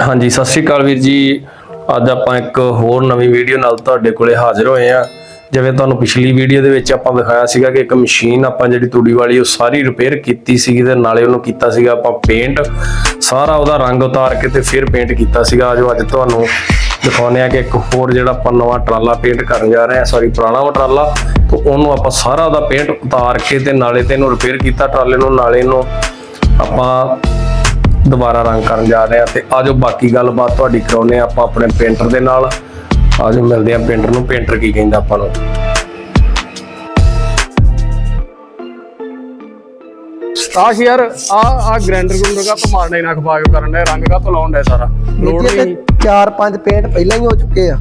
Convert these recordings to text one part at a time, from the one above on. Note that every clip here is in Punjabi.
ਹਾਂਜੀ, ਸਤਿ ਸ਼੍ਰੀ ਅਕਾਲ ਵੀਰ ਜੀ। ਅੱਜ ਆਪਾਂ ਇੱਕ ਹੋਰ ਨਵੀਂ ਵੀਡੀਓ ਨਾਲ ਤੁਹਾਡੇ ਕੋਲੇ ਹਾਜ਼ਰ ਹੋਏ ਆ ਜਿਵੇਂ ਤੁਹਾਨੂੰ ਪਿਛਲੀ ਵੀਡੀਓ ਦੇ ਵਿੱਚ ਆਪਾਂ ਦਿਖਾਇਆ ਸੀਗਾ ਕਿ ਇੱਕ ਮਸ਼ੀਨ ਆਪਾਂ ਜਿਹੜੀ ਤੂੜੀ ਵਾਲੀ ਉਹ ਸਾਰੀ ਰਿਪੇਅਰ ਕੀਤੀ ਸੀਗੀ ਤੇ ਨਾਲੇ ਉਹਨੂੰ ਕੀਤਾ ਸੀਗਾ ਆਪਾਂ ਪੇਂਟ ਸਾਰਾ ਉਹਦਾ ਰੰਗ ਉਤਾਰ ਕੇ ਤੇ ਫਿਰ ਪੇਂਟ ਕੀਤਾ ਸੀਗਾ। ਜੋ ਅੱਜ ਤੁਹਾਨੂੰ ਦਿਖਾਉਂਦੇ ਆ ਕਿ ਇੱਕ ਹੋਰ ਜਿਹੜਾ ਆਪਾਂ ਨਵਾਂ ਟਰਾਲਾ ਪੇਂਟ ਕਰਨ ਜਾ ਰਹੇ ਆ ਸੌਰੀ ਪੁਰਾਣਾ ਵਾ ਟਰਾਲਾ। ਤੇ ਉਹਨੂੰ ਆਪਾਂ ਸਾਰਾ ਉਹਦਾ ਪੇਂਟ ਉਤਾਰ ਕੇ ਤੇ ਨਾਲੇ ਤੇ ਇਹਨੂੰ ਰਿਪੇਅਰ ਕੀਤਾ, ਟਰਾਲੇ ਨੂੰ, ਨਾਲੇ ਇਹਨੂੰ ਆਪਾਂ ਦੁਬਾਰਾ ਰੰਗ ਕਰਨ ਜਾ ਰਹੇ ਆ ਤੇ ਆਜੋ ਬਾਕੀ ਗੱਲਬਾਤ ਤੁਹਾਡੀ ਕਰਾਉਨੇ ਆਪਾਂ ਆਪਣੇ ਪੇਂਟਰ ਦੇ ਨਾਲ। ਆਜੋ ਮਿਲਦੇ ਆ ਪੇਂਟਰ ਨੂੰ। ਪੇਂਟਰ ਕੀ ਕਹਿੰਦਾ ਆਪਾਂ ਨੂੰ? ਸਤਾਸ਼ ਯਾਰ ਆ ਆ ਗ੍ਰੈਂਡਰ ਗੁੰਡਰ ਕਾ ਤੋਂ ਮਾਰਨਾ ਹੀ ਨਾ ਖਪਾ ਕੇ ਕਰਨ ਦਾ ਰੰਗ ਕਾ ਤੋਂ ਲਾਉਣ ਦਾ ਸਾਰਾ। ਲੋੜ ਨਹੀਂ। ਚਾਰ ਪੰਜ ਪੇਂਟ ਪਹਿਲਾਂ ਹੀ ਹੋ ਚੁੱਕੇ ਆ।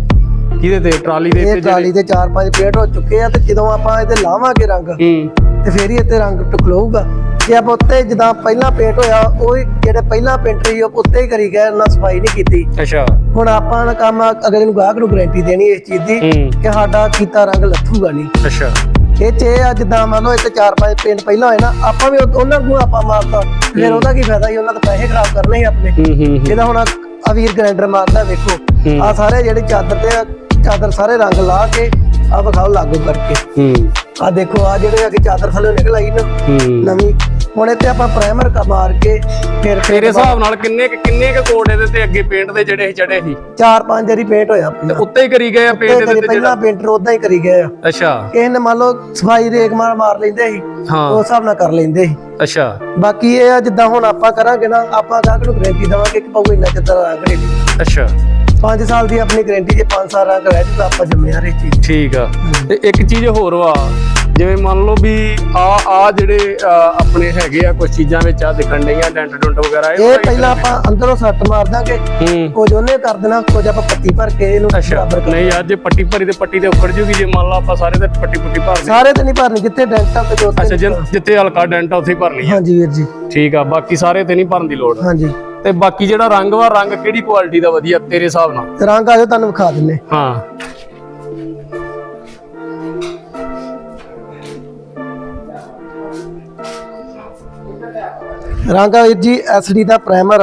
ਕਿਹਦੇ ਤੇ? ਟਰਾਲੀ ਦੇ ਇਹ ਤੇ ਟਰਾਲੀ ਦੇ ਚਾਰ ਪੰਜ ਪੇਂਟ ਹੋ ਚੁੱਕੇ ਆ ਤੇ ਜਦੋਂ ਆਪਾਂ ਇਹਦੇ ਲਾਵਾਂਗੇ ਰੰਗ ਹੂੰ। ਤੇ ਫੇਰ ਹੀ ਇੱਥੇ ਰੰਗ ਟੁਕਲਊਗਾ ਜੇ ਆਪਾਂ ਉੱਤੇ ਜਿੱਦਾਂ ਪਹਿਲਾਂ ਪੇਂਟ ਹੋਇਆ ਉਹ ਹੀ ਜਿਹੜੇ ਪਹਿਲਾਂ ਪੇਂਟਰ ਸੀ ਉਹ ਉੱਤੇ ਹੀ ਕਰੀ ਗਏ ਉਹਨਾਂ ਸਫ਼ਾਈ ਨਹੀਂ ਕੀਤੀ। ਅੱਛਾ। ਹੁਣ ਆਪਾਂ ਦਾ ਕੰਮ ਆ, ਅਗਲੇ ਨੂੰ ਗਾਹਕ ਨੂੰ ਗਾਰੰਟੀ ਦੇਣੀ ਇਸ ਚੀਜ਼ ਦੀ ਹੂੰ। ਕਿ ਸਾਡਾ ਕੀਤਾ ਰੰਗ ਲੱਥੂਗਾ ਨਹੀਂ। ਅੱਛਾ। ਇਹ ਇਹ ਆ ਜਿੱਦਾਂ ਮੰਨ ਲਓ ਇੱਥੇ ਚਾਰ ਪੰਜ ਪੇਂਟ ਪਹਿਲਾਂ ਹੋਏ ਨਾ ਆਪਾਂ ਵੀ ਉਹ- ਉਹਨਾਂ ਨੂੰ ਆਪਾਂ ਮਾਰਤਾ। ਫਿਰ ਉਹਦਾ ਕੀ ਫਾਇਦਾ ਸੀ? ਉਹਨਾਂ ਦੇ ਪੈਸੇ ਖਰਾਬ ਕਰਨੇ ਆਪਣੇ। ਹੂੰ ਹੂੰ ਹੂੰ, ਇਹਦਾ ਹੁਣ ਆ ਵੀਰ ਗ੍ਰੈਂਡਰ ਮਾਰਦਾ ਵੇਖੋ। ਹੂੰ। ਆ ਸਾਰੇ ਜਿਹੜੇ ਚਾਦਰ ਤੇ ਆ, ਚਾਦਰ ਸਾਰੇ ਰੰਗ ਲਾ ਕੇ ਆ ਵਿਖਾਓ ਲਾਗੂ ਕਰਕੇ। ਹੂੰ। ਆ ਦੇਖੋ ਆ ਜਿਹੜੇ ਅੱਗੇ ਚਾਦਰ ਥੱਲੇ ਨਿਕਲ ਆਈ ਨਾ ਹੂੰ। ਨਵੀਂ ਹੁਣ ਇੱਥੇ ਆਪਾਂ ਪ੍ਰਾਈਮਰ ਕਾ ਮਾਰ ਕੇ ਫਿਰ ਤੇਰੇ ਹਿਸਾਬ ਨਾਲ ਕਿੰਨੇ ਕੁ- ਕਿੰਨੇ ਕ ਕੋਡ ਇਹਦੇ ਤੇ ਅੱਗੇ ਪੇਂਟ ਦੇ ਜਿਹੜੇ ਚੜੇ ਸੀ? ਚਾਰ ਪੰਜ ਵਾਰੀ ਪੇਂਟ ਹੋਇਆ ਤੇ ਉੱਤੇ ਹੀ ਕਰੀ ਗਏ ਆ ਪੇਂਟ ਇਹਦੇ ਤੇ ਪਹਿਲਾਂ ਪੇਂਟਰ ਉਦਾਂ ਹੀ ਕਰੀ ਗਏ ਆ। ਅੱਛਾ। ਕਿਸੇ ਨੇ ਮੰਨ ਲਓ ਸਫ਼ਾਈ ਰੇਗ ਮਾਰ ਮਾਰ ਲੈਂਦੇ ਸੀ ਹਾਂ। ਉਸ ਹਿਸਾਬ ਨਾਲ ਕਰ ਲੈਂਦੇ ਸੀ। ਅੱਛਾ। ਬਾਕੀ ਇਹ ਆ ਜਿੱਦਾਂ ਹੁਣ ਆਪਾਂ ਕਰਾਂਗੇ ਨਾ ਆਪਾਂ ਗਾਹਕ ਨੂੰ ਗਰੰਟੀ ਦੇਵਾਂਗੇ ਕਿ ਪਾਉ ਇੰਨਾ ਚਿੱਤਰ ਰੰਗ ਨਹੀਂ ਅੱਛਾ। 5 ਸਾਲ ਦੀ ਆਪਣੀ ਗਰੰਟੀ ਜੇ 5 ਸਾਲ ਰੰਗ ਰਹਿ ਜੂਗਾ ਆਪਾਂ ਜ਼ਿੰਮੇਵਾਰ ਇਹ ਚੀਜ਼ ਠੀਕ ਆ। ਤੇ ਇੱਕ ਚੀਜ਼ ਹੋਰ ਵਾ ਜਿਵੇਂ ਮੰਨ ਲਓ ਵੀ ਆ ਆ ਜਿਹੜੇ ਆਪਣੇ ਹੈਗੇ ਆ ਕੁਝ ਚੀਜ਼ਾਂ ਵਿੱਚ ਆ ਦਿਖਣ ਡਈਆਂ ਡੈਂਟ ਡੁੰਟ ਵਗੈਰਾ ਇਹ ਪਹਿਲਾਂ ਆਪਾਂ ਅੰਦਰੋਂ ਸੱਟ ਮਾਰ ਦਾਂਗੇ ਹੂੰ। ਕੁਝ ਉਹਨੇ ਕਰ ਦੇਣਾ ਕੁਝ ਆਪਾਂ ਪੱਤੀ ਭਰ ਕੇ ਇਹਨੂੰ ਬਰਾਬਰ ਕਰ ਨਹੀਂ ਯਾਰ ਜੇ ਪੱਟੀ ਭਰੀ ਤੇ ਪੱਟੀ ਤੇ ਉਖੜ ਜੂਗੀ ਜੇ ਮੰਨ ਲਾ ਆਪਾਂ ਸਾਰੇ ਤੇ ਪੱਟੀ ਪੁੱਟੀ ਭਰ ਸਾਰੇ ਤੇ ਨਹੀਂ ਭਰਨੀ ਜਿੱਥੇ ਡੈਂਟਾ ਤੇ ਜੋ ਅੱਛਾ ਜਿੱਥੇ ਹਲਕਾ ਡੈਂਟ ਆ ਉੱਥੇ ਹੀ ਭਰਨੀ ਆ। ਹਾਂਜੀ ਵੀਰ ਜੀ। ਠੀਕ ਆ ਬਾਕੀ ਸਾਰੇ ਤੇ ਨਹੀਂ ਭਰਨ ਦੀ ਲੋੜ। ਹਾਂਜੀ। ਤੇ ਬਾਕੀ ਜਿਹੜਾ ਰੰਗ ਵਾ ਰੰਗ ਕਿਹੜੀ ਕੁਆਲਿਟੀ ਦਾ ਵਧੀਆ ਤੇਰੇ ਹਿਸਾਬ ਨਾਲ? ਰੰਗ ਆਜੋ ਤੁਹਾਨੂੰ ਵਿਖਾ ਦਿੰਨੇ। ਹਾਂ। ਰੰਗ ਵੀਰ ਜੀ ਐਸਡੀ ਦਾ ਪ੍ਰਾਈਮਰ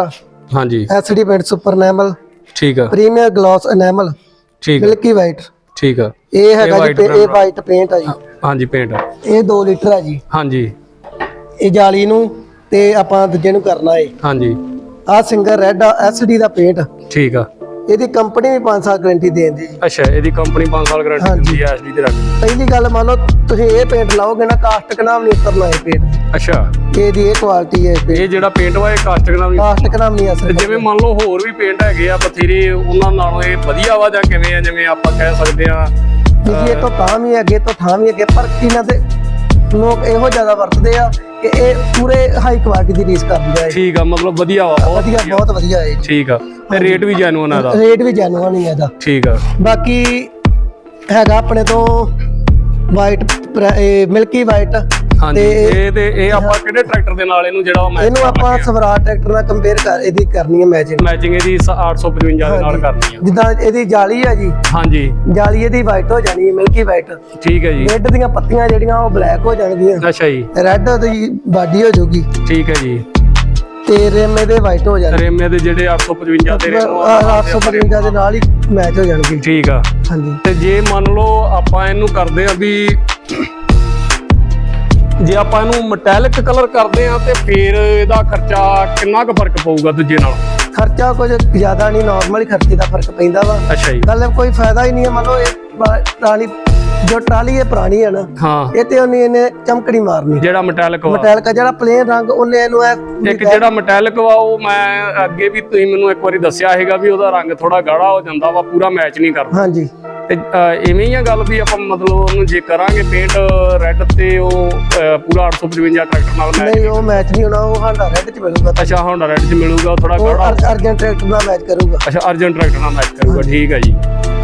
ਹਾਂਜੀ। ਐਸਡੀ ਪੇਂਟ ਸੁਪਰ ਐਨੇਮਲ ਠੀਕ ਆ। ਪ੍ਰੀਮੀਅਰ ਗਲਾਸ ਐਨੇਮਲ ਠੀਕ ਆ। ਮਿਲਕੀ ਵਾਈਟ ਠੀਕ ਆ। ਇਹ ਹੈਗਾ ਜੀ ਇਹ। ਵਾਈਟ ਪੇਂਟ ਆ ਜੀ। ਹਾਂਜੀ ਪੇਂਟ ਇਹ 2 ਲੀਟਰ ਆ ਜੀ। ਹਾਂਜੀ। ਇਹ ਜਾਲੀ ਨੂੰ ਤੇ ਆਪਾਂ ਦੂਜੇ ਨੂੰ ਕਰਨਾ ਏ। ਹਾਂਜੀ। ਆ ਸਿੰਗਲ ਰੈੱਡ ਐਸਡੀ ਦਾ ਪੇਂਟ ਠੀਕ ਆ। ਇਹਦੀ ਕੰਪਨੀ ਵੀ 5 ਸਾਲ ਗਾਰੰਟੀ ਦੇਂਦੀ ਜੀ। ਅੱਛਾ ਇਹਦੀ ਕੰਪਨੀ 5 ਸਾਲ ਗਾਰੰਟੀ। ਦਿੰਦੀ ਹੈ ਐਸਡੀ ਦੇ ਰੱਖ। ਪਹਿਲੀ ਗੱਲ ਮੰਨ ਲਓ ਤੁਸੀਂ ਇਹ ਪੇਂਟ ਲਾਓਗੇ ਨਾ ਕਾਸਟਿਕ ਨਾਮ ਨਹੀਂ ਉਤਰਨਾ ਇਹ ਪੇਂਟ ਅੱਛਾ। ਇਹਦੀ ਇਹ ਕੁਆਲਿਟੀ ਹੈ ਪੇਂਟ ਇਹ ਜਿਹੜਾ ਪੇਂਟ ਵਾ ਇਹ ਕਾਸਟਿਕ ਨਾਲ ਵੀ ਕਾਸਟਿਕ ਨਾਮ ਨਹੀਂ ਤੇ ਅਸਰ ਜਿਵੇਂ ਮੰਨ ਲਓ ਹੋਰ ਵੀ ਪੇਂਟ ਹੈਗੇ ਆ ਬਥੇਰੇ ਉਹਨਾਂ ਨਾਲੋਂ ਇਹ ਵਧੀਆ ਵਾ ਜਾਂ ਕਿਵੇਂ ਆ ਜਿਵੇਂ ਆਪਾਂ ਕਹਿ ਸਕਦੇ ਆ ਜੀ ਇਹ ਤੋਂ ਤਾਂ ਵੀ ਅੱਗੇ ਤੋਂ ਥਾਂ ਵੀ ਅੱਗੇ ਪਰ ਇਹਨਾਂ ਦੇ ਲੋਕ ਇਹੋ ਜ਼ਿਆਦਾ ਵਰਤਦੇ ਆ ਕਿ ਇਹ ਪੂਰੇ ਹਾਈ ਕੁਆਲਿਟੀ ਦੀ ਰੀਸ ਕਰਦੇ ਆ। ਠੀਕ ਆ ਮਤਲਬ ਵਧੀਆ ਵਾ ਬਹੁਤ ਵਧੀਆ ਬਹੁਤ ਵਧੀਆ ਹੈ ਠੀਕ ਆ ਤੇ ਰੇਟ ਵੀ ਜੈਨੂਨ ਆ ਦਾ ਰੇਟ ਵੀ ਜੈਨੂਅਨ ਹੀ ਹੈ ਇਹਦਾ। ਠੀਕ ਆ। ਬਾਕੀ ਹੈਗਾ ਆਪਣੇ ਤੋਂ ਵਾਈਟ ਮਿਲਕੀ ਵਾਈਟ ਹਾਂਜੀ ਇਹ ਤੇ ਇਹ ਆਪਾਂ ਕਿਹੜੇ ਟਰੈਕਟਰ ਦੇ ਨਾਲ ਇਹਨੂੰ ਜਿਹੜਾ ਮੈਂ ਇਹਨੂੰ ਆਪਾਂ ਸਵਰਾਜ ਟਰੈਕਟਰ ਨਾਲ ਕੰਪੇਅਰ ਕਰ ਇਹਦੀ ਕਰਨੀ ਹੈ ਮੈਚਿੰਗ ਮੈਚਿੰਗ ਇਹਦੀ ਸ- 855 ਦੇ ਨਾਲ ਕਰਨੀ ਆ। ਜਿੱਦਾਂ ਇਹਦੀ ਜਾਲੀ ਹੈ ਜੀ ਹਾਂਜੀ। ਜਾਲੀ ਇਹਦੀ ਵਾਈਟ ਹੋ ਜਾਣੀ ਹੈ ਮਿਲਕੀ ਵਾਈਟ ਠੀਕ ਹੈ ਜੀ। ਰੈੱਡ ਦੀਆਂ ਪੱਤੀਆਂ ਜਿਹੜੀਆਂ ਉਹ ਬਲੈਕ ਹੋ ਜਾਣਗੀਆਂ। ਅੱਛਾ ਜੀ। ਰੈੱਡ ਦੀ ਬਾਡੀ ਹੋ ਜਾਊਗੀ। ਠੀਕ ਹੈ ਜੀ। ਤੇ ਰਿਮ ਇਹਦੇ ਵਾਈਟ ਹੋ ਜਾਣਗੇ। ਰੇਮੇ ਦੇ ਜਿਹੜੇ 855 ਦੇ ਰੇਮ 855 ਦੇ ਨਾਲ ਹੀ ਮੈਚ ਹੋ ਜਾਣਗੇ। ਠੀਕ ਆ। ਹਾਂਜੀ। ਤੇ ਜੇ ਮੰਨ ਲਓ ਆਪਾਂ ਇਹਨੂੰ ਕਰਦੇ ਆ ਵੀ ਜੇ ਆਪਾਂ ਇਹਨੂੰ ਮੈਟੈਲਿਕ ਕਲਰ ਕਰਦੇ ਆ ਤੇ ਫਿਰ ਇਹਦਾ ਖਰਚਾ ਕਿੰਨਾ ਕੁ ਫ਼ਰਕ ਪਊਗਾ ਦੂਜੇ ਨਾਲ? ਖਰਚਾ ਕੁਝ ਜ਼ਿਆਦਾ ਨਹੀਂ ਨਾਰਮਲ ਹੀ ਖਰਚੇ ਦਾ ਫ਼ਰਕ ਪੈਂਦਾ ਵਾ। ਅੱਛਾ ਜੀ। ਗੱਲ ਕੋਈ ਫਾਇਦਾ ਹੀ ਨਹੀਂ ਹੈ ਮੰਨ ਲਓ ਇਹ ਟਰਾਲੀ ਜੋ ਟਰਾਲੀ ਇਹ ਪੁਰਾਣੀ ਹੈ ਨਾ ਹਾਂ। ਇਹ ਤੇ ਉਹਨੇ ਇਹਨੇ ਚਮਕੜੀ ਮਾਰਨੀ। ਜਿਹੜਾ ਮੈਟੈਲਿਕ ਵਾ। ਮਟੈਲ ਜਿਹੜਾ ਪਲੇਨ ਰੰਗ ਉਹਨੇ ਇਹਨੂੰ ਇਹ ਇੱਕ ਜਿਹੜਾ ਮੈਟੈਲਿਕ ਵਾ ਉਹ ਮੈਂ ਅੱਗੇ ਵੀ ਤੁਸੀਂ ਮੈਨੂੰ ਇੱਕ ਵਾਰੀ ਦੱਸਿਆ ਹੈਗਾ ਵੀ ਉਹਦਾ ਰੰਗ ਥੋੜਾ ਗਾੜਾ ਹੋ ਜਾਂਦਾ ਵਾ ਪੂਰਾ ਮੈਚ ਨਹੀਂ ਕਰਦਾ। ਹਾਂਜੀ। ਤੇ ਇਵੇਂ ਹੀ ਆ ਗੱਲ ਵੀ ਆਪਾਂ ਮਤਲਬ ਉਹਨੂੰ ਜੇ ਕਰਾਂਗੇ ਪੇਂਟ ਰੈੱਡ ਤੇ ਉਹ ਪੂਰਾ 855 ਟਰੈਕਟਰ ਨਾਲ ਮੈਚ ਨਹੀਂ ਉਹ ਮੈਚ ਨਹੀਂ ਹੋਣਾ ਉਹ ਹਾਂਡਾ ਰੈੱਡ ਚ ਮਿਲੂਗਾ। ਅੱਛਾ ਹੋਂਡਾ ਰੈੱਡ 'ਚ ਮਿਲੂਗਾ ਉਹ ਥੋੜਾ ਗਾੜਾ। ਅਰ- ਅਰਜਨ ਟਰੈਕਟਰ ਨਾਲ ਮੈਚ ਕਰੂਗਾ। ਅੱਛਾ ਅਰਜਨ ਟਰੈਕਟਰ ਨਾਲ ਮੈਚ ਕਰੂਗਾ ਠੀਕ ਹੈ ਜੀ।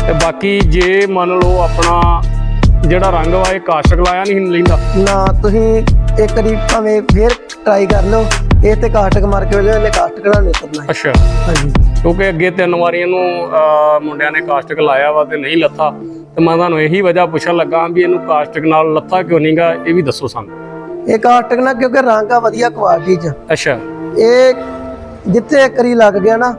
ਤੇ ਬਾਕੀ ਜੇ ਮੰਨ ਲਓ ਆਪਣਾ ਜਿਹੜਾ ਰੰਗ ਵਾ ਇਹ ਕਾਸ਼ਕ ਲਾਇਆ ਨਹੀਂ ਲੈਂਦਾ? ਨਾ ਤੁਸੀਂ ਇੱਕ ਵਾਰੀ ਭਾਵੇਂ ਫੇਰ ਟਰਾਈ ਕਰ ਲਓ। ਇਹ ਤੇ ਕਾਸਟਕ ਮਾਰ ਕੇ ਇਹਨੇ ਕਾਸਟਕ ਨਾਲ ਨਹੀਂ ਉਤਰਨਾ ਅੱਛਾ। ਹਾਂਜੀ। ਕਿਉਂਕਿ ਅੱਗੇ ਤਿੰਨ ਵਾਰੀ ਇਹਨੂੰ ਅਹ, ਮੁੰਡਿਆਂ ਨੇ ਕਾਸਟਿਕ ਲਾਇਆ ਵਾ ਤੇ ਨਹੀਂ ਲੱਥਾ। ਤੇ ਮੈਂ ਤੁਹਾਨੂੰ ਇਹੀ ਵਜ੍ਹਾ ਪੁੱਛਣ ਲੱਗਾ ਵੀ ਇਹਨੂੰ ਕਾਸਟਿਕ ਨਾਲ ਲੱਥਾ ਕਿਉਂ ਨਹੀਂਗਾ ਇਹ ਵੀ ਦੱਸੋ ਸਾਨੂੰ। ਇਹ ਕਾਸਟਕ ਨਾਲ ਕਿਉਂਕਿ ਰੰਗ ਆ ਵਧੀਆ ਕੁਆਲਿਟੀ ਚ। ਅੱਛਾ। ਇਹ ਜਿੱਥੇ ਇੱਕ ਵਾਰੀ ਲੱਗ ਗਿਆ ਨਾ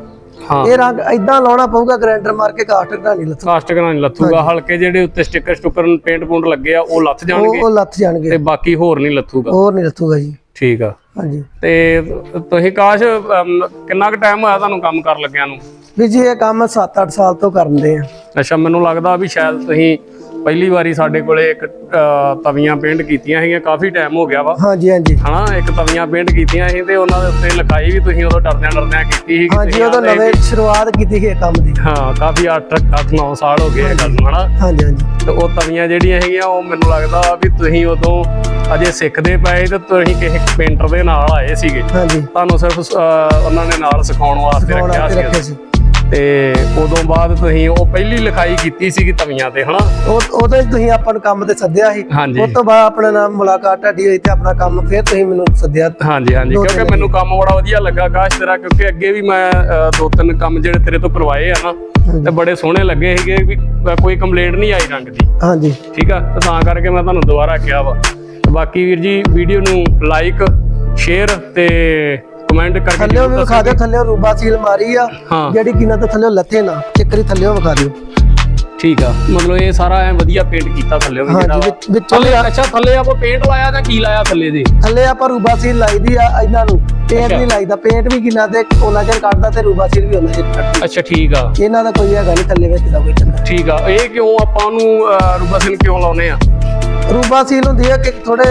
ਹਾਂ। ਇਹ ਰੰਗ ਇਦਾਂ ਲਾਉਣਾ ਪਊਗਾ ਗ੍ਰਾਈਂਡਰ ਮਾਰ ਕੇ ਕਾਸਟਰ ਦਾ ਨਹੀਂ ਲੱਥੂ ਕਾਸਟਿਕ ਨਾਲ ਨੀ ਲੱਥੂਗਾ। ਹਲਕੇ ਜਿਹੜੇ ਉੱਤੇ ਸਟicker ਸਟੁੱਕਰ ਪੇਂਟ ਪੂੰਟ ਲੱਗੇ ਆ ਉਹ ਲੱਥ ਜਾਣਗੇ ਉਹ ਲੱਥ ਤੇ ਜਾਣਗੇ ਬਾਕੀ ਹੋਰ ਨਹੀਂ ਲੱਥੂਗਾ। ਹੋਰ ਨਹੀਂ ਲੱਥੂਗਾ ਜੀ। ਠੀਕ ਆ। ਹਾਂਜੀ। ਤੇ ਤੁਸੀਂ ਕਾਸ਼ ਅਮ, ਕਿੰਨਾ ਕੁ ਟਾਈਮ ਹੋਇਆ ਤੁਹਾਨੂੰ ਕੰਮ ਕਰਨ ਲੱਗਿਆਂ ਨੂੰ? ਵੀ ਜੀ ਇਹ ਕੰਮ 7-8 ਸਾਲ ਤੋਂ ਕਰਦੇ ਆ। ਅੱਛਾ ਮੈਨੂੰ ਲੱਗਦਾ ਵੀ ਸ਼ਾਇਦ ਤੁਸੀਂ ਪਹਿਲੀ ਵਾਰੀ ਸਾਡੇ ਕੋਲੇ ਇੱਕ ਅ, ਤਵੀਆਂ ਪੇਂਟ ਕੀਤੀਆਂ ਹੈਗੀਆਂ ਕਾਫੀ ਟਾਈਮ ਹੋ ਗਿਆ ਵਾ। ਹਾਂਜੀ ਹਾਂਜੀ। ਹਨਾ ਇੱਕ ਤਵੀਆਂ ਪੇਂਟ ਕੀਤੀਆਂ ਸੀ ਤੇ ਉਹਨਾਂ ਦੇ ਉੱਤੇ ਲਿਖਾਈ ਵੀ ਤੁਸੀਂ ਉਦੋਂ ਡਰਦਿਆਂ ਡਰਦਿਆਂ ਕੀਤੀ ਸੀ ਹਾਂਜੀ ਉਦੋਂ ਨਵੇਂ ਸ਼ੁਰੂਆਤ ਕੀਤੀ ਸੀ ਇਹ ਕੰਮ ਦੀ। ਹਾਂ ਕਾਫੀ 8 8 9 ਸਾਲ ਹੋ ਗਏ ਇਹ ਗੱਲ ਨੂੰ ਹਨਾ। ਹਾਂਜੀ ਹਾਂਜੀ। ਤੇ ਉਹ ਤਵੀਆਂ ਜਿਹੜੀਆਂ ਹੈਗੀਆਂ ਉਹ ਮੈਨੂੰ ਲੱਗਦਾ ਵੀ ਤੁਸੀਂ ਉਦੋਂ ਅਜੇ ਸਿੱਖਦੇ ਪਏ ਤੇ ਤੁਸੀਂ ਕਿਸੇ ਪੇਂਟਰ ਦੇ ਨਾਲ ਆਏ ਸੀਗੇ। ਹਾਂਜੀ। ਤੁਹਾਨੂੰ ਸਿਰਫ ਉਹਨਾਂ ਨੇ ਨਾਲ ਸਿਖਾਉਣ ਵਾਸਤੇ ਰੱਖਿਆ ਸੀ। ਤੇ ਉਦੋਂ ਬਾਅਦ ਤੁਸੀਂ ਉਹ ਪਹਿਲੀ ਲਿਖਾਈ ਕੀਤੀ ਸੀਗੀ ਤਵੀਆਂ ਤੇ ਹਨਾ? ਉਹ ਉਦੋਂ ਹੀ ਤੁਸੀਂ ਆਪਾਂ ਨੂੰ ਕੰਮ ਤੇ ਸੱਦਿਆ ਸੀ। ਉਸ ਤੋਂ ਬਾਅਦ ਆਪਣਾ ਨਾਮ ਮੁਲਾਕਾਤ ਤੁਹਾਡੀ ਹੋਈ ਤੇ ਆਪਣਾ ਕੰਮ ਫਿਰ ਤੁਸੀਂ ਮੈਨੂੰ ਸੱਦਿਆ। ਹਾਂਜੀ ਹਾਂਜੀ। ਕਿਉਂਕਿ ਮੈਨੂੰ ਕੰਮ ਬੜਾ ਵਧੀਆ ਲੱਗਾ ਕਾਸ਼ ਤੇਰਾ ਕਿਉਂਕਿ ਅੱਗੇ ਵੀ ਮੈਂ ਦੋ ਤਿੰਨ ਕੰਮ ਜਿਹੜੇ ਤੇਰੇ ਤੋਂ ਕਰਵਾਏ ਆ ਨਾ ਤੇ ਬੜੇ ਸੋਹਣੇ ਲੱਗੇ ਸੀਗੇ ਵੀ ਕੋਈ ਕੰਪਲੇਂਟ ਨਹੀਂ ਆਈ ਰੰਗ ਦੀ। ਹਾਂਜੀ। ਠੀਕ ਆ? ਤੇ ਕਰਕੇ ਮੈਂ ਤੁਹਾਨੂੰ ਦੁਬਾਰਾ ਕਿਹਾ ਵਾ। ਬਾਕੀ ਵੀਰ ਜੀ ਵੀਡੀਓ ਨੂੰ ਲਾਈਕ ਸ਼ੇਅਰ ਤੇ ਕਮੈਂਟ ਕਰਕੇ ਜ਼ਰੂਰ ਵਿਖਾ ਦਿਓ ਥੱਲਿਓ ਰੂਬਾ ਸੀਲ ਮਾਰੀ ਆ ਜਿਹੜੀ ਕਿਨਾਂ ਤੋਂ ਥੱਲਿਓ ਲੱਥੇ ਨਾ ਚੱਕਰੀ ਥੱਲਿਓ ਵਿਖਾ ਦਿਓ। ਠੀਕ ਆ ਮਤਲਬ ਇਹ ਸਾਰਾ ਐ ਵਧੀਆ ਪੇਂਟ ਕੀਤਾ ਥੱਲੇ ਵੀ ਜਿਹੜਾ ਵਿੱਚ- ਥੱਲੇ ਅੱਛਾ ਥੱਲੇ ਆਪਾਂ ਪੇਂਟ ਲਾਇਆ ਤਾਂ ਕੀ ਲਾਇਆ ਥੱਲੇ ਦੇ? ਥੱਲੇ ਆਪਾਂ ਰੂਬਾ ਸੀਲ ਲਾਈਦੀ ਆ ਇਹਨਾਂ ਨੂੰ। ਪੇਂਟ ਨਹੀਂ ਲਾਈਦਾ ਪੇਂਟ ਵੀ ਕਿਨਾਂ ਤੇ ਉਹਨਾਂ ਚਿਰ ਕੱਢਦਾ ਤੇ ਰੂਬਾ ਸੀਲ ਵੀ ਉਹਨਾਂ ਚਿਰ ਕੱਢਦਾ। ਅੱਛਾ ਠੀਕ ਆ। ਇਹਨਾਂ ਦਾ ਕੋਈ ਹੈਗਾ ਨਹੀਂ ਥੱਲੇ ਵਿੱਚ ਦਾ ਕੋਈ ਚੱਕਰ ਠੀਕ ਆ ਇਹ ਕਿਉਂ ਆਪਾਂ ਨੂੰ ਰੂਬਸਨ ਕਿਉਂ ਲਾਉਨੇ ਆ? ਰੂਬਾ ਸੀਲ ਹੁੰਦੀ ਆ ਕਿ ਥੋੜੇ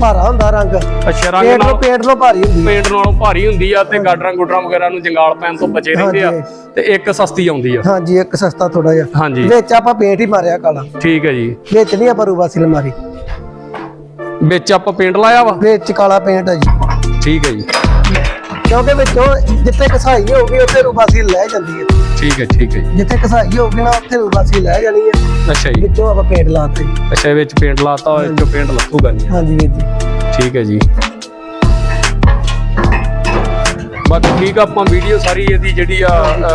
ਭਾਰਾ ਹੁੰਦਾ ਰੰਗ। ਅੱਛਾ ਰੰਗ ਪੇਂਟ ਨਾਲ ਪੇਂਟ ਨੂੰ ਭਾਰੀ ਹੁੰਦੀ ਪੇਂਟ ਨਾਲੋਂ ਭਾਰੀ ਹੁੰਦੀ ਆ ਤੇ ਗਾਡਰਾਂ ਗੁਡਰਾਂ ਵਗੈਰਾ ਨੂੰ ਜੰਗਾਲ ਪੈਣ ਤੋਂ ਬਚੇ ਰਹਿੰਦੇ ਆ ਤੇ ਇੱਕ ਸਸਤੀ ਆਉਂਦੀ ਆ। ਹਾਂਜੀ ਇੱਕ ਸਸਤਾ ਥੋੜਾ ਜਿਹਾ। ਹਾਂਜੀ। ਵਿੱਚ ਆਪਾਂ ਪੇਂਟ ਹੀ ਮਾਰਿਆ ਕਾਲਾ। ਠੀਕ ਹੈ ਜੀ। ਵਿੱਚ ਨਹੀਂ ਆਪਾਂ ਰੂਬਾ ਸੀਲ ਮਾਰੀ। ਵਿੱਚ ਆਪਾਂ ਪੇਂਟ ਲਾਇਆ ਵਾ? ਵਿੱਚ ਕਾਲਾ ਪੇਂਟ ਆ ਜੀ। ਠੀਕ ਹੈ ਜੀ। ਕਿਉਂਕਿ ਵਿੱਚੋਂ ਜਿੱਥੇ ਕਸਾਈ ਹੋਊਗੀ ਉੱਥੇ ਰੂਬਾ ਸੀਲ ਲੈ ਜਾਂਦੀ ਹੈ ਠੀਕ ਹੈ ਠੀਕ ਹੈ ਜੀ। ਜਿੱਥੇ ਕਸਾਈ ਹੋਊਗੀ ਨਾ ਉੱਥੇ ਰੂਬਾ ਸੀਲ ਲੈ ਜਾਣੀ ਹੈ। ਅੱਛਾ ਜੀ। ਵਿੱਚੋਂ ਆਪਾਂ ਪੇਂਟ ਲਾਤੇ ਅੱਛਾ ਇਹ ਵਿੱਚ ਪੇਂਟ ਲਾਤਾ ਹੋਇਆ ਵਿੱਚੋਂ ਪੇਂਟ ਲੱਥੂਗਾ ਨਹੀਂ। ਹਾਂਜੀ ਵੀਰ ਜੀ। ਠੀਕ ਹੈ ਜੀ। ਬਾਕੀ ਠੀਕ ਆ ਆਪਾਂ ਵੀਡੀਓ ਸਾਰੀ ਇਹਦੀ ਜਿਹੜੀ ਆ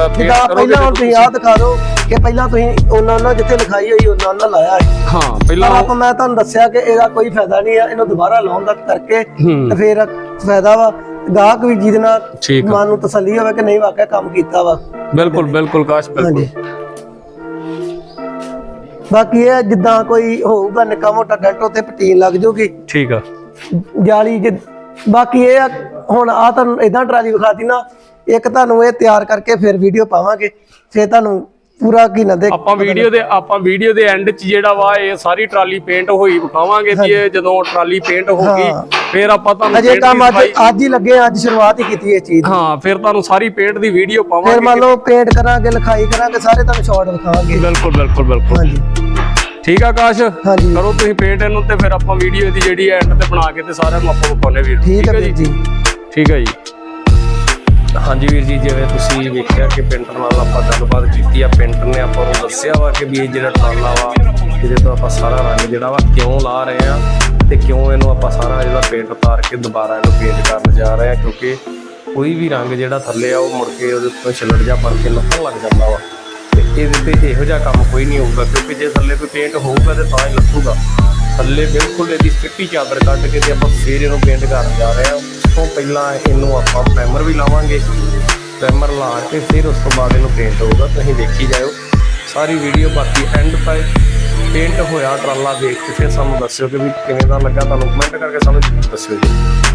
ਪੇਂਟ ਜਿੱਦਾਂ ਕਰੋਗੇ ਪਹਿਲਾਂ ਹੁਣ ਤੁਸੀਂ ਆਹ ਦਿਖਾ ਦਿਓ ਕਿ ਪਹਿਲਾਂ ਤੁਸੀਂ ਉਹਨਾਂ ਉਹਨਾਂ ਜਿੱਥੇ ਲਿਖਾਈ ਹੋਈ ਉਹਨਾਂ ਉਹਨਾਂ ਲਾਇਆ ਹੈ ਹਾਂ ਪਰ ਪਹਿਲਾਂ ਆਪਾਂ ਮੈਂ ਤੁਹਾਨੂੰ ਦੱਸਿਆ ਕਿ ਇਹਦਾ ਕੋਈ ਫਾਇਦਾ ਨਹੀਂ ਹੈ ਇਹਨੂੰ ਦੁਬਾਰਾ ਲਾਉਣ ਦਾ ਕਰਕੇ ਹੂੰ। ਤੇ ਫਿਰ ਫਾਇਦਾ ਵਾ। ਗਾਹਕ ਵੀ ਜਿਹਦੇ ਨਾਲ ਠੀਕ ਆ। ਮਨ ਨੂੰ ਤਸੱਲੀ ਹੋਵੇ ਕਿ ਨਹੀਂ ਵਾਕਿਆ ਕੰਮ ਕੀਤਾ ਵਾ। ਬਿਲਕੁਲ ਬਿਲਕੁਲ ਕਾਸ਼ ਬਿਲਕੁਲ। ਹਾਂਜੀ। ਬਾਕੀ ਇਹ ਜਿੱਦਾਂ ਕੋਈ ਹੋਊਗਾ ਨਿੱਕਾ ਮੋਟਾ ਡੈਂਟ ਉੱਤੇ ਪਟੀਨ ਲੱਗ ਜਾਊਗੀ ਠੀਕ ਆ। ਜਾਲੀ ਜੇ ਬਾਕੀ ਇਹ ਆ, ਹੁਣ ਆ ਤੁਹਾਨੂੰ ਇਦਾਂ ਟਰਾਲੀ ਵਿਖਾਤੀ ਨਾ ਇੱਕ ਤੁਹਾਨੂੰ ਇਹ ਤਿਆਰ ਕਰਕੇ ਫਿਰ ਵੀਡੀਓ ਪਾਵਾਂਗੇ ਫਿਰ ਤੁਹਾਨੂੰ ਪੂਰਾ ਕੀ ਨਾ ਦੇ ਆਪਾਂ ਵੀਡੀਓ ਦੇ ਆਪਾਂ ਵੀਡੀਓ ਦੇ ਐਂਡ 'ਚ ਜਿਹੜਾ ਵਾ ਇਹ ਸਾਰੀ ਟਰਾਲੀ ਪੇਂਟ ਹੋਈ ਵਿਖਾਵਾਂਗੇ ਵੀ ਇਹ ਜਦੋਂ ਟਰਾਲੀ ਪੇਂਟ ਹੋ ਗਈ। ਫਿਰ ਆਪਾਂ ਤੁਹਾਨੂੰ ਅਜੇ ਕੰਮ ਅੱਜ ਅੱਜ ਹੀ ਲੱਗੇ ਅੱਜ ਸ਼ੁਰੂਆਤ ਹੀ ਕੀਤੀ ਇਹ ਚੀਜ਼। ਹਾਂ ਫਿਰ ਤੁਹਾਨੂੰ ਸਾਰੀ ਪੇਂਟ ਦੀ ਵੀਡੀਓ ਫਿਰ ਪਾਵਾਂਗੇ। ਮੰਨ ਲਓ ਪੇਂਟ ਕਰਾਂਗੇ ਲਿਖਾਈ ਕਰਾਂਗੇ ਸਾਰੇ ਤੁਹਾਨੂੰ ਸ਼ਾਰਟ ਵਿਖਾਵਾਂਗੇ। ਬਿਲਕੁਲ ਬਿਲਕੁਲ ਬਿਲਕੁਲ। ਹਾਂਜੀ। ਠੀਕ ਆ ਆਕਾਸ਼? ਹਾਂਜੀ। ਕਰੋ ਤੁਸੀਂ ਪੇਂਟ ਇਹਨੂੰ ਤੇ ਫਿਰ ਆਪਾਂ ਵੀਡੀਓ ਦੀ ਜਿਹੜੀ ਐਂਡ ਤੇ ਬਣਾ ਕੇ ਤੇ ਸਾਰਿਆਂ ਨੂੰ ਆਪਾਂ ਵਿਖਾਉਣੇ ਵੀਰ ਠੀਕ ਹੈ ਜੀ। ਠੀਕ ਹੈ ਜੀ। ਹਾਂਜੀ ਵੀਰ ਜੀ, ਜਿਵੇਂ ਤੁਸੀਂ ਵੇਖਿਆ ਕਿ ਪੇਂਟਰ ਨਾਲ ਆਪਾਂ ਗੱਲਬਾਤ ਕੀਤੀ ਆ ਪੇਂਟਰ ਨੇ ਆਪਾਂ ਨੂੰ ਦੱਸਿਆ ਵਾ ਕਿ ਵੀ ਇਹ ਜਿਹੜਾ ਟਰਾਲਾ ਵਾ ਇਹਦੇ ਤੋਂ ਆਪਾਂ ਸਾਰਾ ਰੰਗ ਜਿਹੜਾ ਵਾ ਕਿਉਂ ਲਾ ਰਹੇ ਆ ਤੇ ਕਿਉਂ ਇਹਨੂੰ ਆਪਾਂ ਸਾਰਾ ਜਿਹੜਾ ਪੇਂਟ ਉਤਾਰ ਕੇ ਦੁਬਾਰਾ ਇਹਨੂੰ ਪੇਂਟ ਕਰਨ ਜਾ ਰਹੇ ਆ, ਕਿਉਂਕਿ ਕੋਈ ਵੀ ਰੰਗ ਜਿਹੜਾ ਥੱਲੇ ਆ, ਉਹ ਮੁੜ ਕੇ ਉਹਦੇ ਉੱਤੇ ਛਿੱਲੜ ਜਾ ਬਣ ਕੇ ਲੱਥਣ ਲੱਗ ਜਾਂਦਾ ਵਾ। ਤੇ ਇਹਦੇ ਤੇ ਇਹੋ ਜਿਹਾ ਕੰਮ ਕੋਈ ਨਹੀਂ ਹੋਊਗਾ, ਕਿਉਂਕਿ ਜੇ ਥੱਲੇ ਕੋਈ ਪੇਂਟ ਹੋਊਗਾ ਤੇ ਤਾਂ ਹੀ ਲੱਥੂਗਾ ਥੱਲੇ ਬਿਲਕੁਲ ਇਹਦੀ ਸਟਿੱਕੀ ਚਾਦਰ ਕੱਢ ਕੇ ਤੇ ਆਪਾਂ ਫੇਰ ਇਹਨੂੰ ਪੇਂਟ ਕਰਨ ਜਾ ਰਹੇ ਹਾਂ ਤੋਂ ਪਹਿਲਾਂ ਇਹਨੂੰ ਆਪਾਂ ਪ੍ਰਾਈਮਰ ਵੀ ਲਾਵਾਂਗੇ। ਪ੍ਰਾਈਮਰ ਲਾ ਕੇ ਫਿਰ ਉਸ ਤੋਂ ਬਾਅਦ ਇਹਨੂੰ ਪੇਂਟ ਹੋਊਗਾ। ਤੁਸੀਂ ਦੇਖੀ ਜਾਇਓ। ਸਾਰੀ ਵੀਡੀਓ ਬਾਕੀ ਐਂਡ ਤੱਕ। ਪੇਂਟ ਹੋਇਆ ਟਰਾਲਾ ਦੇਖ ਕੇ ਫਿਰ ਸਾਨੂੰ ਦੱਸਿਓ ਕਿ ਵੀ ਕਿਵੇਂ ਦਾ ਲੱਗਾ। ਤੁਹਾਨੂੰ ਕਮੈਂਟ ਕਰਕੇ ਸਾਨੂੰ ਦੱਸਿਓ ਜੀ।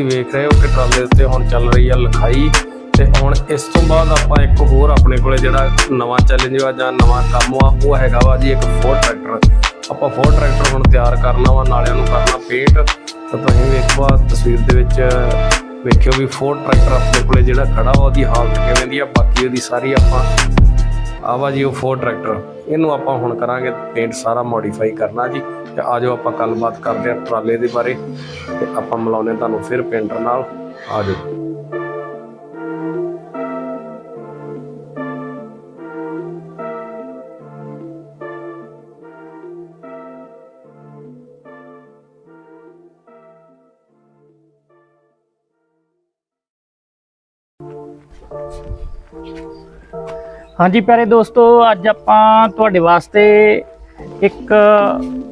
ਤੁਸੀਂ ਵੇਖ ਰਹੇ ਹੋ ਕਿ ਟਰਾਲੇ ਉੱਤੇ ਹੁਣ ਚੱਲ ਰਹੀ ਆ ਲਿਖਾਈ ਤੇ ਹੁਣ ਇਸ ਤੋਂ ਬਾਅਦ ਆਪਾਂ ਇੱਕ ਹੋਰ ਆਪਣੇ ਕੋਲੇ ਜਿਹੜਾ ਨਵਾਂ ਚੈਲੰਜ ਆ ਜਾਂ ਨਵਾਂ ਕੰਮ ਆ ਉਹ ਹੈਗਾ ਵਾ ਜੀ ਇੱਕ ਫੋਰ ਟਰੈਕਟਰ ਆਪਾਂ ਫੋਰ ਟਰੈਕਟਰ ਹੁਣ ਤਿਆਰ ਕਰਨਾ ਵਾ, ਨਾਲਿਆਂ ਨੂੰ ਕਰਨਾ ਪੇਂਟ ਤਾਂ ਤੁਸੀਂ ਵੇਖੋ ਤਸਵੀਰ ਦੇ ਵਿੱਚ, ਵੇਖਿਓ ਵੀ ਫੋਰ ਟਰੈਕਟਰ ਆਪਣੇ ਕੋਲੇ ਜਿਹੜਾ ਖੜਾ ਵਾ, ਉਹਦੀ ਹਾਲਤ ਕਿਵੇਂ ਦੀ ਆ, ਬਾਕੀ ਉਹਦੀ ਸਾਰੀ ਆਪਾਂ ਆਹ ਵਾ ਜੀ ਉਹ ਫੋਰ ਟਰੈਕਟਰ ਇਹਨੂੰ ਆਪਾਂ ਹੁਣ ਕਰਾਂਗੇ ਪੇਂਟ ਸਾਰਾ ਮੋਡੀਫਾਈ ਕਰਨਾ ਜੀ। ਤੇ ਆਜੋ ਆਪਾਂ ਗੱਲਬਾਤ ਕਰਦੇ ਹਾਂ ਟਰਾਲੇ ਦੇ ਬਾਰੇ ਤੇ ਆਪਾਂ ਮਿਲਾਉਂਦੇ ਤੁਹਾਨੂੰ ਫਿਰ ਪੇਂਟਰ ਨਾਲ। ਆਜੋ ਹਾਂਜੀ ਪਿਆਰੇ ਦੋਸਤੋ, ਅੱਜ ਆਪਾਂ ਤੁਹਾਡੇ ਵਾਸਤੇ ਇੱਕ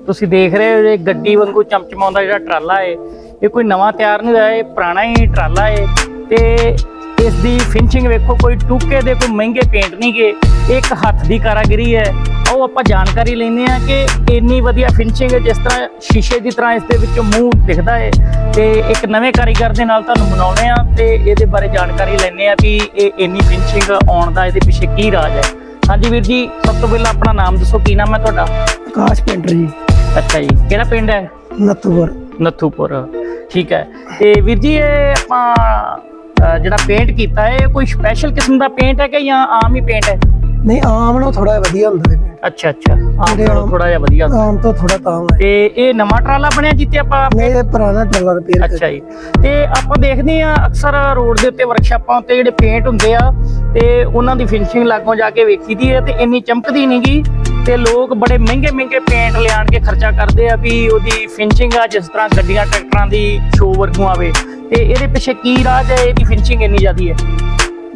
ਤੁਸੀਂ ਦੇਖ ਰਹੇ ਹੋ ਇਹ ਗੱਡੀ ਵਾਂਗੂ ਚਮਚਮਾਉਂਦਾ ਜਿਹੜਾ ਟਰਾਲਾ ਏ, ਇਹ ਕੋਈ ਨਵਾਂ ਤਿਆਰ ਨਹੀਂ ਹੋਇਆ, ਇਹ ਪੁਰਾਣਾ ਹੀ ਟਰਾਲਾ ਏ ਤੇ ਇਸ ਦੀ ਫਿਨਿਸ਼ਿੰਗ ਵੇਖੋ, ਕੋਈ ਟੁੱਕੇ ਦੇ ਕੋਈ ਮਹਿੰਗੇ ਪੇਂਟ ਨਹੀਂ ਗੇ, ਇਹ ਇੱਕ ਹੱਥ ਦੀ ਕਾਰਾਗਰੀ ਹੈ ਉਹ ਆਪਾਂ ਜਾਣਕਾਰੀ ਲੈਂਦੇ ਆ ਕਿ ਇੰਨੀ ਵਧੀਆ ਫਿਨਿਸ਼ਿੰਗ ਹੈ ਜਿਸ ਤਰ੍ਹਾਂ ਸ਼ੀਸ਼ੇ ਦੀ ਤਰ੍ਹਾਂ ਇਸ ਦੇ ਵਿੱਚੋਂ ਮੂੰਹ ਦਿਖਦਾ ਹੈ ਤੇ ਇੱਕ ਨਵੇਂ ਕਾਰੀਗਰ ਦੇ ਨਾਲ ਤੁਹਾਨੂੰ ਮਿਲਾਉਂਦੇ ਆ ਤੇ ਇਹਦੇ ਬਾਰੇ ਜਾਣਕਾਰੀ ਲੈਂਦੇ ਆ ਵੀ ਇਹ ਇੰਨੀ ਫਿਨਿਸ਼ਿੰਗ ਆਉਣ ਦਾ ਇਹਦੇ ਪਿੱਛੇ ਕੀ ਰਾਜ ਹੈ। ਹਾਂਜੀ ਵੀਰ ਜੀ, ਸਭ ਤੋਂ ਪਹਿਲਾਂ ਆਪਣਾ ਨਾਮ ਦੱਸੋ, ਕੀ ਨਾਮ ਹੈ ਤੁਹਾਡਾ? ਆਕਾਸ਼ ਪਿੰਡਰ ਜੀ। ਅੱਛਾ ਜੀ ਕਿਹੜਾ ਪਿੰਡ ਹੈ? ਨੱਥੂਪੁਰ। ਨੱਥੂਪੁਰ ਠੀਕ ਹੈ। ਤੇ ਵੀਰ ਜੀ ਇਹ ਆਪਾਂ ਜਿਹੜਾ ਪੇਂਟ ਕੀਤਾ ਹੈ ਕੋਈ ਸਪੈਸ਼ਲ ਕਿਸਮ ਦਾ ਪੇਂਟ ਹੈ ਕਿ ਜਾਂ ਆਮ ਹੀ ਪੇਂਟ ਹੈ? ਨਹੀਂ ਆਮ ਨਾਲੋਂ ਥੋੜਾ ਵਧੀਆ ਹੁੰਦਾ ਹੈ ਅੱਛਾ ਅੱਛਾ। ਆਮ ਆਮ- ਥੋੜਾ ਜਿਹਾ ਵਧੀਆ ਆਮ ਤੋਂ ਥੋੜਾ ਤਾਂ ਹੈ ਤੇ ਇਹ ਨਵਾਂ ਟਰਾਲਾ ਬਣਿਆ ਜਿੱਤੇ ਆਪਾਂ ਇਹ ਪੁਰਾਣਾ ਟਰਾਲਾ ਰਿਪੇਅਰ ਅੱਛਾ ਜੀ। ਤੇ ਆਪਾਂ ਦੇਖਦੇ ਆ ਅਕਸਰ ਰੋਡ ਦੇ ਉੱਤੇ ਵਰਕਸ਼ਾਪਾਂ ਉੱਤੇ ਜਿਹੜੇ ਪੇਂਟ ਹੁੰਦੇ ਆ ਤੇ ਉਹਨਾਂ ਦੀ ਫਿਨਿਸ਼ਿੰਗ ਲਾਗੋਂ ਜਾ ਕੇ ਵੇਖੀਦੀ ਹੈ ਤੇ ਇੰਨੀ ਚਮਕਦੀ ਨਹੀਂਗੀ ਤੇ ਲੋਕ ਬੜੇ ਮਹਿੰਗੇ ਮਹਿੰਗੇ ਪੇਂਟ ਲਿਆਣ ਕੇ ਖਰਚਾ ਕਰਦੇ ਆ ਵੀ ਉਹਦੀ ਫਿਨਿਸ਼ਿੰਗ ਆ ਜਿਸ ਤਰ੍ਹਾਂ ਗੱਡੀਆਂ ਟਰੈਕਟਰਾਂ ਦੀ ਸ਼ੋ ਵਰਗੂ ਆਵੇ। ਤੇ ਇਹਦੇ ਪਿੱਛੇ ਕੀ ਰਾਜ ਹੈ? ਇਹਦੀ ਫਿਨਿਸ਼ਿੰਗ ਇੰਨੀ ਜ਼ਿਆਦੀ ਹੈ।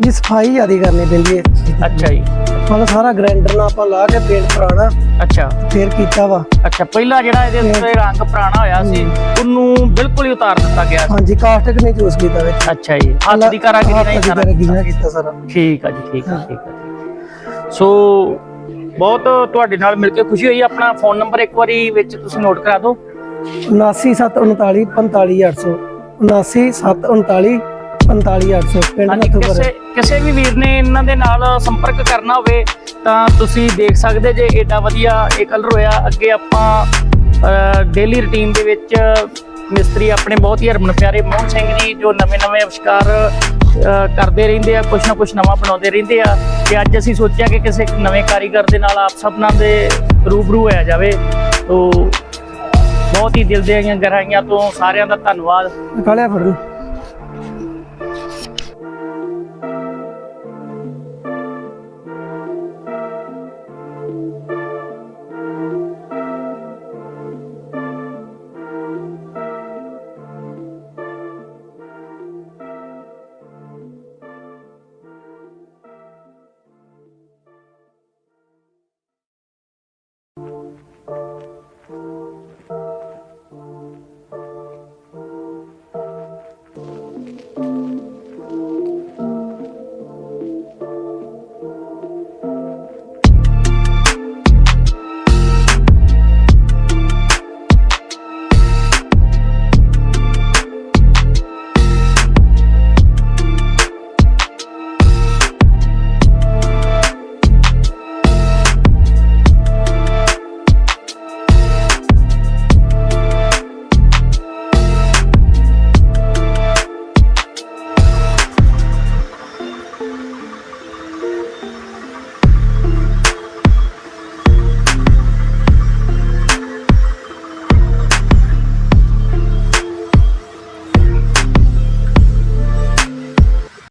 ਜੀ ਸਫ਼ਾਈ ਜ਼ਿਆਦਾ ਕਰਨੀ ਪੈਂਦੀ ਹੈ। ਅੱਛਾ ਜੀ। ਮਤਲਬ ਸਾਰਾ ਗ੍ਰਾਈਂਡਰ ਨਾਲ ਆਪਾਂ ਲਾ ਕੇ ਪੇਂਟ ਪੁਰਾਣਾ ਅੱਛਾ। ਫੇਰ ਕੀਤਾ ਵਾ। ਅੱਛਾ ਪਹਿਲਾਂ ਜਿਹੜਾ ਇਹਦੇ ਉੱਤੇ ਰੰਗ ਪੁਰਾਣਾ ਹੋਇਆ ਸੀ ਉਹਨੂੰ ਬਿਲਕੁਲ ਹੀ ਉਤਾਰ ਦਿੱਤਾ ਗਿਆ। ਹਾਂਜੀ ਕਾਸਟਿਕ ਨਹੀਂ ਚੂਸ ਕੀਤਾ ਵਿੱਚ। ਅੱਛਾ ਜੀ। ਹੱਥ ਦੀ ਕਾਰਾਗਰੀ ਹੱਥ ਨਾਲ ਹੀ ਦੀ ਸਾਰਾ ਕਾਰਾਗਰੀ ਨਾਲ ਕੀਤਾ ਸਾਰਾ। ਠੀਕ ਆ ਜੀ ਠੀਕ ਆ ਠੀਕ ਆ। ਸੋ ਬਹੁਤ ਤੁਹਾਡੇ ਨਾਲ ਮਿਲ ਕੇ ਖੁਸ਼ੀ ਹੋਈ। ਆਪਣਾ ਫੋਨ ਨੰਬਰ ਇੱਕ ਵਾਰੀ ਵਿੱਚ ਤੁਸੀਂ ਨੋਟ ਕਰਾ ਦਿਓ। 79739 45800 79739 45800 ਪਿੰਡ ਹਾਂਜੀ ਨੱਥੂਪੁਰ ਕਿਸੇ ਕਿਸੇ ਵੀ ਵੀਰ ਨੇ ਇਹਨਾਂ ਦੇ ਨਾਲ ਸੰਪਰਕ ਕਰਨਾ ਹੋਵੇ ਤਾਂ ਤੁਸੀਂ ਦੇਖ ਸਕਦੇ ਜੇ ਏਡਾ ਵਧੀਆ ਇਹ ਕਲਰ ਹੋਇਆ। ਅੱਗੇ ਆਪਾਂ ਡੇਲੀ ਰੁਟੀਨ ਦੇ ਵਿੱਚ ਮਿਸਤਰੀ ਆਪਣੇ ਬਹੁਤ ਹੀ ਹਰਮਨ ਪਿਆਰੇ ਮੋਹਨ ਸਿੰਘ ਜੀ ਜੋ ਨਵੇਂ ਨਵੇਂ ਅਵਿਸ਼ਕਾਰ ਕਰਦੇ ਰਹਿੰਦੇ ਆ, ਕੁਛ ਨਾ ਕੁਛ ਨਵਾਂ ਬਣਾਉਂਦੇ ਰਹਿੰਦੇ ਆ ਤੇ ਅੱਜ ਅਸੀਂ ਸੋਚਿਆ ਕਿ ਕਿਸੇ ਨਵੇਂ ਕਾਰੀਗਰ ਦੇ ਨਾਲ ਆਪ ਸਭਨਾਂ ਦੇ ਰੂਬਰੂ ਹੋਇਆ ਜਾਵੇ। ਤੋ ਬਹੁਤ ਹੀ ਦਿਲ ਦੀਆਂ ਗਹਿਰਾਈਆਂ ਤੋਂ ਸਾਰਿਆਂ ਦਾ ਧੰਨਵਾਦ। ਕਾਲਿਆ ਫੜਨ